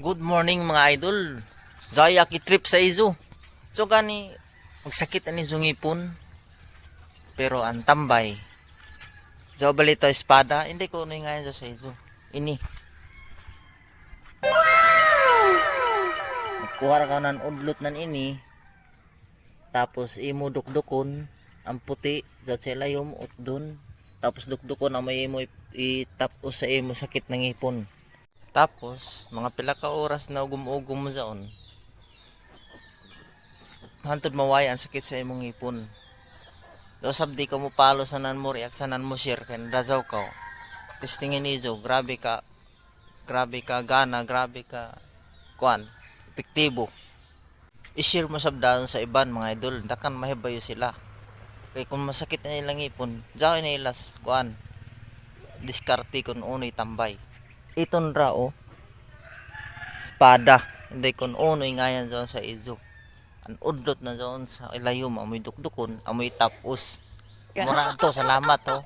Good morning mga idol. Zaya ki trip sa izo. So gani magsakit ani zungipon. Pero ang tambay. Jo balito espada, hindi ko no ngayon sa izo. Ini. Kuha ka ng udlot nan ini. Tapos imo dukdukon ang puti sa selayom ut dun. Tapos dukdukon ang may imo itapos sa imo sakit ng ipon. Tapos, mga pila ka oras na ugum-ugum mo zaon. Hantod mawaya ang sakit sa imong ipon. Do sabdi ka mo palo sa nan mo react sa nan mo share kay dazaw ka. Testingin izo, grabe ka grabe ka gana, grabe ka kuan, epektibo. I-share mo sabdaon sa iban mga idol, dakan mahibayo sila. Kay kung masakit na ilang ipon, jaw na ilas kuan. Diskarte kun unoy tambay iton ra o espada. Hindi kon uno ngayan doon sa izo. An udlot na doon sa ilayom amoy dukdukon amoy tapos. Mura to salamat to